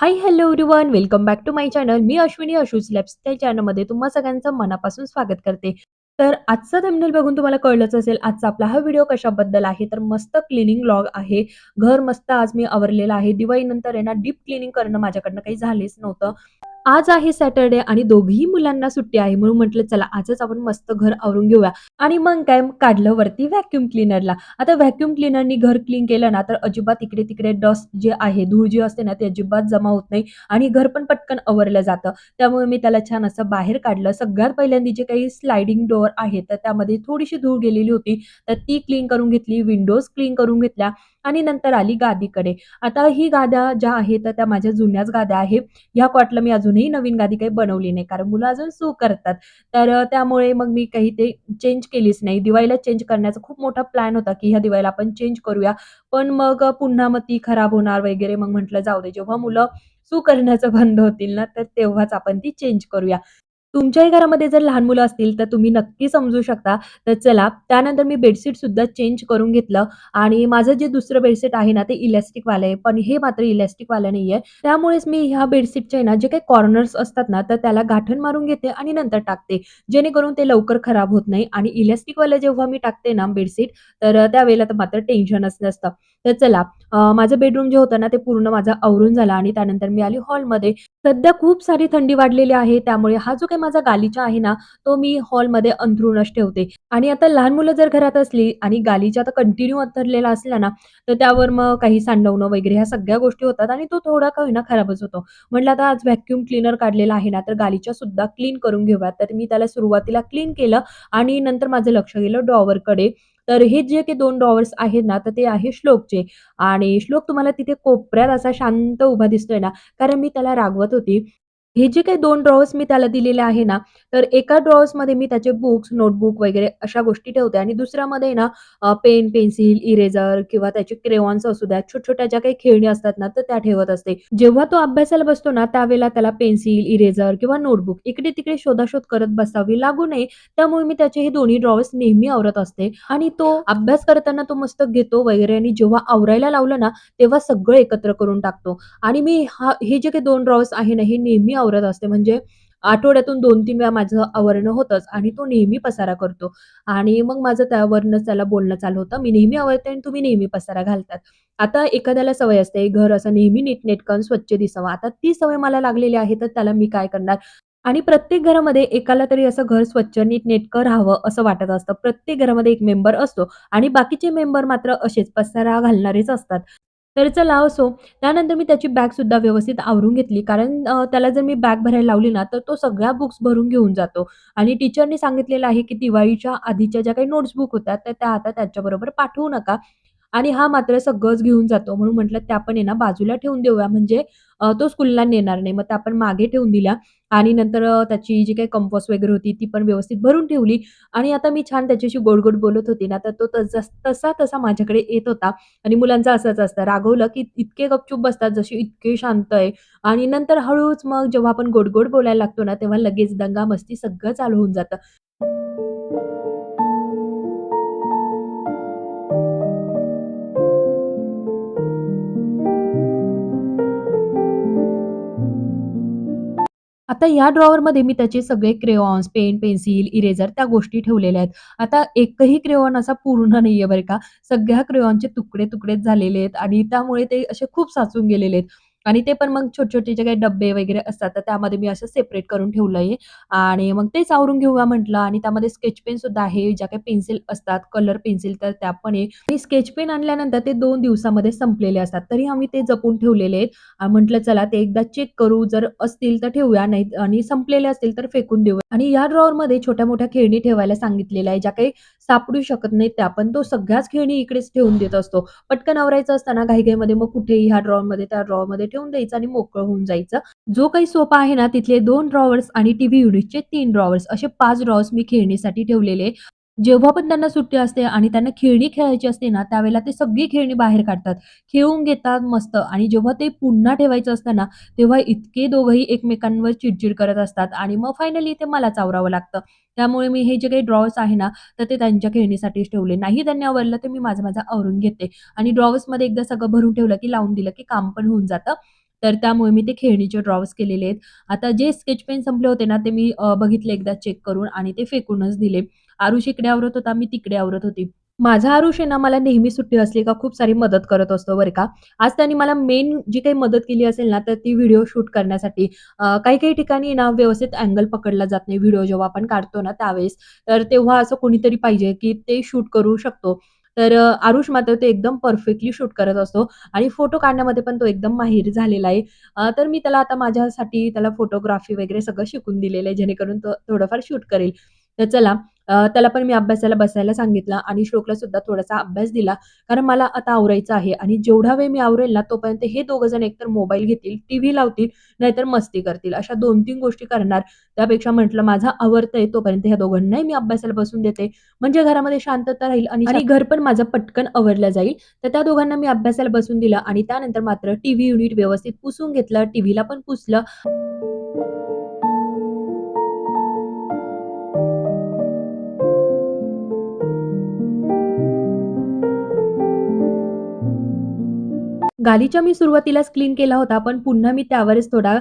Hi, hello everyone welcome back to my channel. Me Ashwini Ashu's lifestyle चॅनलमध्ये तुम्हा सगळ्यांचं मनापासून स्वागत करते. तर आजचा थंबनेल बघून तुम्हाला कळलंच असेल, आजचा आपला हा व्हिडिओ कशाबद्दल आहे. तर मस्त क्लिनिंग लॉग आहे. घर मस्त आज मी आवरलेलं आहे. दिवाळीनंतर आहे ना डीप क्लिनिंग करणं माझ्याकडनं काही झालेच नव्हतं. आज आहे सॅटर्डे आणि दोघीही मुलांना सुट्टी आहे. म्हणून म्हटलं चला आजच आपण मस्त घर आवरून घेऊया आणि मग काय काढलं वरती व्हॅक्युम क्लिनरला आता व्हॅक्युम क्लिनरनी घर क्लीन केलं ना, तर अजिबात इकडे-तिकडे डस्ट जे आहे, धूळ जी असते ना, ते अजिबात जमा होत नाही आणि घर पण पटकन आवरलं जातं. त्यामुळे मी त्याला छान असं बाहेर काढलं. सगळ्यात पहिल्यांदा जे काही स्लायडिंग डोअर आहे, तर त्यामध्ये थोडीशी धूळ गेलेली होती. तर ती क्लीन करून घेतली. विंडोज क्लीन करून घेतल्या आणि नंतर आली गादीकडे. आता ही गाद्या ज्या आहेत, तर त्या माझ्या जुन्याच गाद्या आहेत. ह्या कॉटला मी अजून अजूनही नवीन गादी काही बनवली नाही, कारण मुलं अजून सू करतात. तर त्यामुळे मग मी काही ते चेंज केलीच नाही. दिवाळीला चेंज करण्याचा खूप मोठा प्लॅन होता, की ह्या दिवाळीला आपण चेंज करूया. पण मग पुन्हा मग ती खराब होणार वगैरे. मग म्हटलं जाऊ दे, जेव्हा मुलं सू करण्याचं बंद होतील ना, तर तेव्हाच आपण ती चेंज करूया. तुमच्याही घरामध्ये जर लहान मुलं असतील, तर तुम्ही नक्की समजू शकता. तर चला, त्यानंतर मी बेडशीट सुद्धा चेंज करून घेतलं आणि माझं जे दुसरं बेडशीट आहे ना, ते इलॅस्टिकवालं आहे. पण हे मात्र इलॅस्टिकवालं आहे त्यामुळेच मी ह्या बेडशीटचे आहे ना, जे काही कॉर्नर्स असतात ना, तर त्याला गाठण मारून घेते आणि नंतर टाकते. जेणेकरून ते लवकर खराब होत नाही आणि इलॅस्टिकवालं जेव्हा मी टाकते ना बेडशीट, तर त्यावेळेला तर मात्र टेन्शनच नसतं. तर चला, माझं बेडरूम जे होतं ना, ते पूर्ण माझं आवरून झालं आणि त्यानंतर मी आली हॉलमध्ये. सध्या खूप सारी थंडी वाढलेली आहे. त्यामुळे हा जो काही माझा गालीचा आहे ना, तो मी हॉलमध्ये अंथरूणच ठेवते आणि आता लहान मुलं जर घरात असली आणि गालीचा तर कंटिन्यू अंथरलेला असला ना, तर त्यावर मग काही सांडवणं वगैरे ह्या सगळ्या गोष्टी होतात आणि तो थोडा का होईना खराबच होतो. म्हटलं आता आज व्हॅक्यूम क्लीनर काढलेला आहे ना, तर गालीच्या सुद्धा क्लीन करून घेऊया. तर मी त्याला सुरुवातीला क्लीन केलं आणि नंतर माझं लक्ष गेलं ड्रॉवरकडे. तर हे जे काही दोन ड्रॉवर्स आहेत ना, तर ते आहे श्लोकचे आणि श्लोक तुम्हाला तिथे कोपऱ्यात असा शांत उभा दिसतोय ना, कारण मी त्याला रागवत होती. हे जे काही दोन ड्रॉवर्स मी त्याला दिलेले आहे ना, तर एका ड्रॉवर्समध्ये मी त्याचे बुक्स, नोटबुक वगैरे अशा गोष्टी ठेवते आणि दुसऱ्यामध्ये ना पेन, पेन्सिल, इरेजर किंवा त्याचे क्रेवॉन्स असू द्या, छोट्या-छोट्या ज्या काही खेळणी असतात ना, तर त्या ठेवत असते. जेव्हा तो अभ्यासाला बसतो ना, त्यावेळेला त्याला पेन्सिल, इरेजर किंवा नोटबुक इकडे-तिकडे शोधाशोध करत बसावी लागू नये, त्यामुळे मी त्याचे हे दोन्ही ड्रॉवर्स नेहमी आवरत असते आणि तो अभ्यास करताना तो मस्त घेतो वगैरे आणि जेव्हा आवरायला लावलं ना, तेव्हा सगळं एकत्र करून टाकतो. आणि मी हा हे जे काही दोन ड्रॉवर्स आहे ना, हे नेहमी आवरत असते. म्हणजे आठवड्यातून 2-3 वेळा माझं आवरणं होतंच आणि तो नेहमी पसारा करतो. आणि मग माझं त्यावरूनच त्याला बोलणं चालू होतं, "मी नेहमी आवरते आणि तुम्ही नेहमी पसारा घालतात." आता एखाद्याला सवय असते, घर असं नेहमी नीटनेटकन स्वच्छ दिसावं. आता ती सवय मला लागलेली आहे, तर त्याला मी काय करणार? आणि प्रत्येक घरामध्ये एकाला तरी असं घर स्वच्छ नीटनेटकं राहावं असं वाटत असतं. प्रत्येक घरामध्ये एक मेंबर असतो आणि बाकीचे मेंबर मात्र असेच पसारा घालणारेच असतात. तर चला असो. त्यानंतर मी त्याची बॅगसुद्धा व्यवस्थित आवरून घेतली. कारण त्याला जर मी बॅग भरायला लावली ना, तर तो सगळ्या बुक्स भरून घेऊन जातो आणि टीचरनी सांगितलेलं आहे, की दिवाळीच्या आधीच्या ज्या काही नोट्स बुक होत्या, तर त्या आता त्याच्याबरोबर पाठवू नका. आणि हा मात्र सगळंच घेऊन जातो. म्हणून म्हटलं त्या पण आहे ना बाजूला ठेवून देऊया म्हणजे तो स्कूलला नेणार नाही. मग त्या आपण मागे ठेवून दिल्या आणि नंतर त्याची जी काही कंपोस वगैरे होती ती पण व्यवस्थित भरून ठेवली आणि आता मी छान त्याच्याशी गोड-गोड बोलत होती ना, तर तो तसा तसा-तसा माझ्याकडे येत होता आणि मुलांचा असंच असतं. रागवलं की इतके गपचूप बसतात, जशी इतके शांत आहे आणि नंतर हळूच मग जेव्हा आपण गोड-गोड बोलायला लागतो ना, तेव्हा लगेच दंगा-मस्ती सगळं चालू होऊन जातं. आता या ड्रॉवरमध्ये मी त्याचे सगळे क्रेऑन्स पेन, पेन्सिल, इरेजर त्या गोष्टी ठेवलेल्या आहेत. आता एकही क्रेऑन असा पूर्ण नाहीये बरं का. सगळ्या क्रेऑनचे तुकडे-तुकडेच झालेले आहेत आणि त्यामुळे ते असे खूप साचून गेलेले आहेत. आणि ते पण मग छोटे-छोटे जे काही डब्बे वगैरे असतात, तर त्यामध्ये मी असं सेपरेट करून ठेवलंय आणि मग तेच आवरून घेऊया म्हटलं आणि त्यामध्ये स्केच पेन सुद्धा आहे. ज्या काही पेन्सिल असतात, कलर पेन्सिल तर त्या पण आहे आणि स्केच पेन आणल्यानंतर ते दोन दिवसामध्ये संपलेले असतात. तरी आम्ही ते जपून ठेवलेले आहेत. म्हटलं चला ते एकदा चेक करू, जर असतील तर ठेवूया, नाही आणि संपलेले असतील तर फेकून देऊया. आणि या ड्रॉवरमध्ये छोट्या-मोठ्या खेळणी ठेवायला सांगितलेलं आहे, ज्या काही सापडू शकत नाहीत त्या. पण तो सगळ्याच खेळणी इकडेच ठेवून देत असतो. पटकन आवरायचं असताना घाई-घाईमध्ये मग कुठेही ह्या ड्रॉवरमध्ये, त्या ड्रॉवरमध्ये ठेवून द्यायचं आणि मोकळं होऊन जायचं. जो काही सोफा आहे ना, तिथले दोन ड्रॉवर्स आणि टीव्ही युनिटचे तीन ड्रॉवर्स असे पाच ड्रॉवर्स मी खेळणीसाठी ठेवलेले. जेव्हा पण त्यांना सुट्टी असते आणि त्यांना खेळणी खेळायची असते ना, त्यावेळेला ते सगळी खेळणी बाहेर काढतात. खेळून घेतात मस्त आणि जेव्हा ते पुन्हा ठेवायचं असतं ना, तेव्हा इतके दोघंही एकमेकांवर चिडचिड करत असतात आणि मग फायनली ते मला चावरावं लागतं. त्यामुळे मी हे जे काही ड्रॉवर्स आहे ना, तर ते त्यांच्या खेळणीसाठीच ठेवले. नाही त्यांनी आवरलं तर मी माझं-माझं आवरून घेते आणि ड्रॉवर्समध्ये एकदा सगळं भरून ठेवलं, की लावून दिलं, की काम पण होऊन जातं. तर त्यामुळे मी ते खेळणीचे ड्रॉवर्स केलेले आहेत. आता जे स्केच पेन संपले होते ना, ते मी बघितले एकदा चेक करून आणि ते फेकूनच दिले. आरुष इकडे आवरत होता, मी तिकडे आवरत होती. माझा आरुष आहे ना, मला नेहमी सुट्टी असली का खूप सारी मदत करत असतो बरं का. आज त्यांनी मला मेन जी काही मदत केली असेल ना, तर ती व्हिडिओ शूट करण्यासाठी. काही-काही ठिकाणी ना व्यवस्थित अँगल पकडला जात नाही व्हिडिओ जेव्हा आपण काढतो ना त्यावेळेस. तर तेव्हा असं कोणीतरी पाहिजे, की ते शूट करू शकतो. तर आरुष मात्र ते एकदम परफेक्टली शूट करत असतो आणि फोटो काढण्यामध्ये पण तो एकदम माहिर झालेला आहे. तर मी त्याला आता माझ्यासाठी त्याला फोटोग्राफी वगैरे सगळं शिकून दिलेलं आहे, जेणेकरून तो थोडंफार शूट करेल. तर चला त्याला पण मी अभ्यासाला बसायला सांगितलं आणि श्लोकला सुद्धा थोडासा अभ्यास दिला. कारण मला आता आवरायचं आहे आणि जेवढा वेळ मी आवरेल ना, तोपर्यंत हे दोघं जण एकतर मोबाईल घेतील, टीव्ही लावतील, नाहीतर मस्ती करतील. अशा 2-3 गोष्टी करणार. त्यापेक्षा म्हटलं माझं आवरतंय तोपर्यंत ह्या दोघांनाही मी अभ्यासाला बसून देते. म्हणजे घरामध्ये शांतता राहील आणि आणि घर पण माझं पटकन आवरलं जाईल. तर त्या दोघांना मी अभ्यासाला बसून दिलं आणि त्यानंतर मात्र टीव्ही युनिट व्यवस्थित पुसून घेतलं, टीव्हीला पण पुसलं. गालीच्या मी सुरुवातीलाच क्लीन केला होता, पण पुन्हा मी त्यावरच थोडा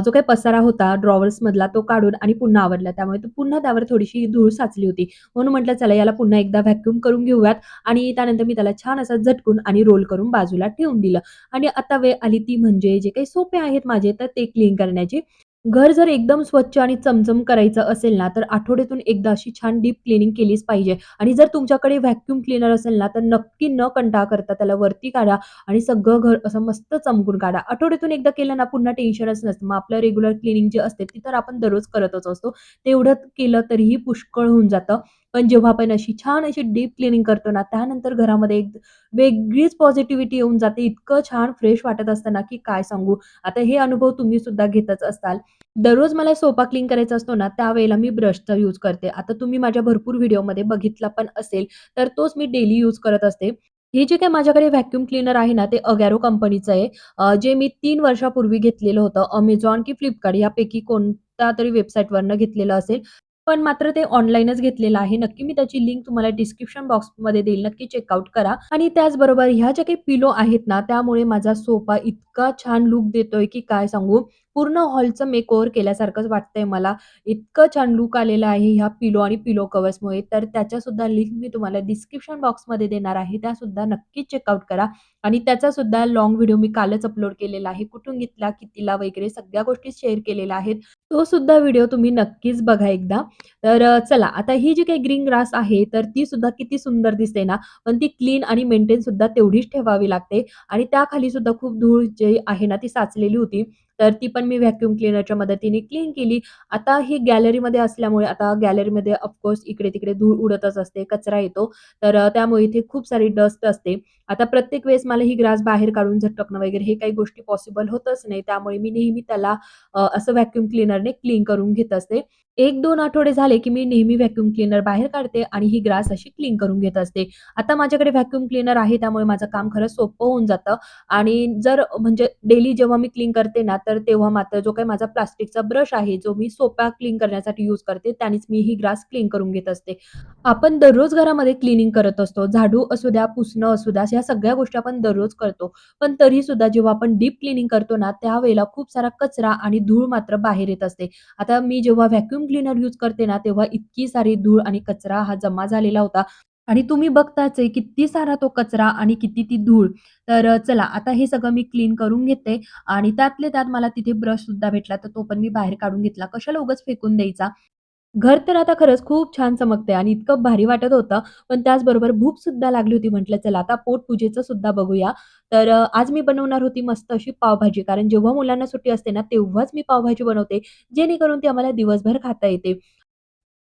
जो काही पसारा होता ड्रॉवर्समधला तो काढून आणि पुन्हा आवरला. त्यामुळे तो पुन्हा त्यावर थोडीशी धूळ साचली होती. म्हणून म्हटलं चला याला पुन्हा एकदा व्हॅक्यूम करून घेऊयात आणि त्यानंतर मी त्याला छान असं झटकून आणि रोल करून बाजूला ठेवून दिलं. आणि आता वेळ आली ती म्हणजे जे काही सोपे आहेत माझे तर ते क्लीन करण्याची. घर जर एकदम स्वच्छ आणि चमचम करायचं असेल ना, तर आठवड्यातून एकदा अशी छान डीप क्लीनिंग केलीच पाहिजे. आणि जर तुमच्याकडे व्हॅक्यूम क्लीनर असेल ना, तर नक्की न कंटाळा करता त्याला वरती काढा आणि सगळं घर असं मस्त चमकून काढा. आठवड्यातून एकदा केलं ना, पुन्हा टेन्शनच नसतं. मग आपलं रेग्युलर क्लिनिंग जे असते, ती तर आपण दररोज करतच असतो. तेवढं केलं तरीही पुष्कळ होऊन जातं. पण जेव्हा आपण अशी छान अशी डीप क्लीनिंग करतो ना, त्यानंतर घरामध्ये एक वेगळीच पॉझिटिव्हिटी येऊन जाते. इतकं छान फ्रेश वाटत असतं ना, की काय सांगू. आता हे अनुभव तुम्ही सुद्धा घेतच असाल. दररोज मला सोपा क्लीन करायचा असतो ना, त्यावेळेला मी ब्रशचा यूज करते. आता तुम्ही माझ्या भरपूर व्हिडिओमध्ये बघितला पण असेल, तर तोच मी डेली यूज करत असते. हे जे काही माझ्याकडे व्हॅक्यूम क्लीनर आहे ना, ते अगॅरो कंपनीचं आहे. जे मी तीन वर्षापूर्वी घेतलेलं होतं. अमेझॉन की फ्लिपकार्ट यापैकी कोणत्या तरी वेबसाईटवरनं घेतलेलं असेल. पण मात्र ते ऑनलाईनच घेतलेलं आहे. नक्की मी त्याची लिंक तुम्हाला डिस्क्रिप्शन बॉक्समध्ये देईल. नक्की चेकआउट करा. आणि त्याचबरोबर ह्या ज्या काही पिलो आहेत ना, त्यामुळे माझा सोफा इतका छान लुक देतोय, की काय सांगू. पूर्ण हॉलचं मेकओव्हर केल्यासारखंच वाटतंय मला. इतकं छान लूक आलेलं आहे ह्या पिलो आणि पिलो कवर्समुळे तर त्याच्यासुद्धा लिंक मी तुम्हाला डिस्क्रिप्शन बॉक्समध्ये देणार आहे. त्यासुद्धा नक्की चेकआउट करा. आणि त्याचासुद्धा लॉंग व्हिडिओ मी कालच अपलोड केलेला आहे. कुठून घेतला, कितीला वगैरे सगळ्या गोष्टी शेअर केलेल्या आहेत. तो सुद्धा व्हिडिओ तुम्ही नक्कीच बघा एकदा. तर चला आता ही जी काही ग्रीन ग्रास आहे, तर ती सुद्धा किती सुंदर दिसते ना, पण ती क्लीन आणि मेंटेन सुद्धा तेवढीच ठेवावी लागते. आणि त्याखाली सुद्धा खूप धूळ जी आहे ना, ती साचलेली होती. तर ती पण मी व्हॅक्यूम क्लीनरच्या मदतीने क्लीन केली. आता ही गॅलरीमध्ये असल्यामुळे आता गॅलरीमध्ये ऑफकोर्स इकडे-तिकडे धूळ उडतच असते, कचरा येतो. तर त्यामुळे इथे खूप सारी डस्ट असते. आता प्रत्येक वेळेस मला ही ग्रास बाहेर काढून झटकणं वगैरे हे काही गोष्टी पॉसिबल होतच नाही. त्यामुळे मी नेहमी त्याला असं व्हॅक्यूम क्लिनरने क्लीन करून घेत असते. 1-2 आठवडे झाले, की मी नेहमी व्हॅक्युम क्लीनर बाहेर काढते आणि ही ग्रास अशी क्लीन करून घेत असते. आता माझ्याकडे व्हॅक्युम क्लीनर आहे, त्यामुळे माझं काम खरंच सोपं होऊन जातं. आणि जर म्हणजे डेली जेव्हा मी क्लीन करते ना, तर तेव्हा मात्र जो काही माझा प्लास्टिकचा ब्रश आहे, जो मी सोपा क्लीन करण्यासाठी यूज करते, त्यानेच मी ही ग्रास क्लीन करून घेत असते. आपण दररोज घरामध्ये क्लीनिंग करत असतो. झाडू असू द्या, पुसणं असू द्या, ह्या सगळ्या गोष्टी आपण दररोज करतो. पण तरी सुद्धा जेव्हा आपण डीप क्लीनिंग करतो ना, त्यावेळेला खूप सारा कचरा आणि धूळ मात्र बाहेर येत असते. आता मी जेव्हा व्हॅक्युम क्लीनर यूज करते ना, तेव्हा इतकी सारी धूळ आणि कचरा हा जमा झालेला होता. आणि तुम्ही बघताच आहे किती सारा तो कचरा आणि किती ती धूळ. तर चला आता हे सगळं मी क्लीन करून घेते आणि त्यातले त्यात मला तिथे ब्रश सुद्धा भेटला, तर तो पण मी बाहेर काढून घेतला. कशाला उगाच फेकून द्यायचा. घर तर आता खरंच खूप छान चमकतंय आणि इतकं भारी वाटत होतं. पण त्याचबरोबर भूक सुद्धा लागली होती. म्हटलं चला आता पोटपूजेचं सुद्धा बघूया. तर अ, आज मी बनवणार होती मस्त अशी पावभाजी. कारण जेव्हा मुलांना सुट्टी असते ना, तेव्हाच मी पावभाजी बनवते, जेणेकरून ती आम्हाला दिवसभर खाता येते.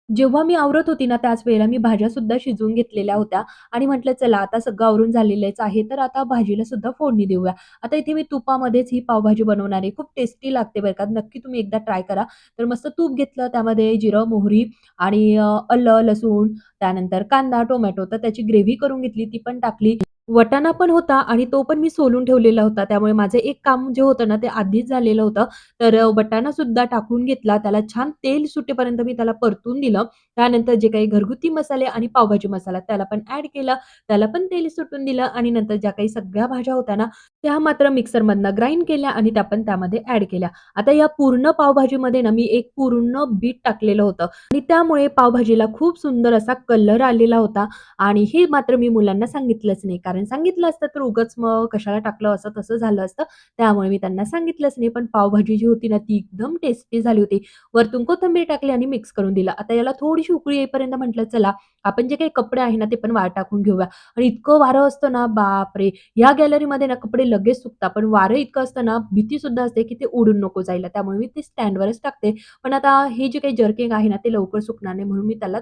जेव्हा मी आवरत होती ना, त्याच वेळेला मी भाज्या सुद्धा शिजवून घेतलेल्या होत्या आणि म्हटलं चला आता सगळं आवरून झालेलंच आहे, तर आता भाजीला सुद्धा फोडणी देऊया. आता इथे मी तुपामध्येच ही पावभाजी बनवणार आहे. खूप टेस्टी लागते बरं का. नक्की तुम्ही एकदा ट्राय करा. तर मस्त तूप घेतलं, त्यामध्ये जिरं, मोहरी आणि अ, लसूण, त्यानंतर कांदा, टोमॅटो तर त्याची ग्रेव्ही करून घेतली, ती पण टाकली. वटाणा पण होता आणि तो पण मी सोलून ठेवलेला होता. त्यामुळे माझं एक काम जे होतं ना, ते आधीच झालेलं होतं. तर वटाणा सुद्धा टाकून घेतला. त्याला छान तेल सुटेपर्यंत मी त्याला परतून दिलं त्यानंतर जे काही घरगुती मसाले आणि पावभाजी मसाला त्याला पण ऍड केलं. त्याला पण तेल सुटून दिलं आणि नंतर ज्या काही सगळ्या भाज्या होत्या ना, त्या मात्र मिक्सरमधनं ग्राइंड केल्या आणि त्या पण त्यामध्ये ऍड केल्या. आता या पूर्ण पावभाजीमध्ये ना, मी एक पूर्ण बीट टाकलेलं होतं आणि त्यामुळे पावभाजीला खूप सुंदर असा कलर आलेला होता आणि हे मात्र मी मुलांना सांगितलंच नाही. कारण सांगितलं असतं तर उगाच मग कशाला टाकलं असं तसं झालं असतं. त्यामुळे मी त्यांना सांगितलंच नाही. पण पावभाजी जी होती ना, ती एकदम टेस्टी झाली होती. वरतून कोथिंबीर टाकली आणि मिक्स करून दिलं. आता याला थोडी थोडीशी उकळी येईपर्यंत म्हटलं चला आपण जे काही कपडे आहे ना, ते पण वार टाकून घेऊया आणि इतकं वारं असतं ना, बापरे! या गॅलरीमध्ये ना कपडे लगेच सुकतात. पण वारं इतकं असतं ना, भीती सुद्धा असते की ते उडून नको जायला. त्यामुळे मी ते स्टँडवरच टाकते. पण आता हे जे काही जर्किंग आहे ना, ते लवकर सुकणार नाही म्हणून मी त्याला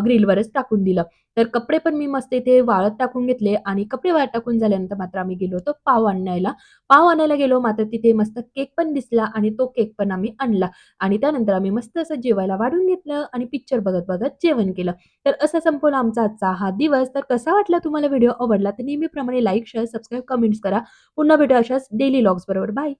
ग्रिलवरच टाकून दिलं. तर कपडे पण मी मस्त इथे वाळत टाकून घेतले आणि कपडे वाळत टाकून झाल्यानंतर मात्र आम्ही गेलो होतो पाव आणायला. पाव आणायला गेलो मात्र तिथे मस्त केक पण दिसला आणि तो केक पण आम्ही आणला आणि त्यानंतर आम्ही मस्त असं जेवायला वाढून घेतलं आणि पिक्चर बघत-बघत जेवण केलं. तर असा संपवला आमचा आजचा हा दिवस. तर कसा वाटला तुम्हाला व्हिडिओ आवडला तर नेहमीप्रमाणे लाईक, शेअर, सबस्क्राईब, कमेंट्स करा. पुन्हा भेटू अशाच डेली लॉग्स बरोबर. बाय.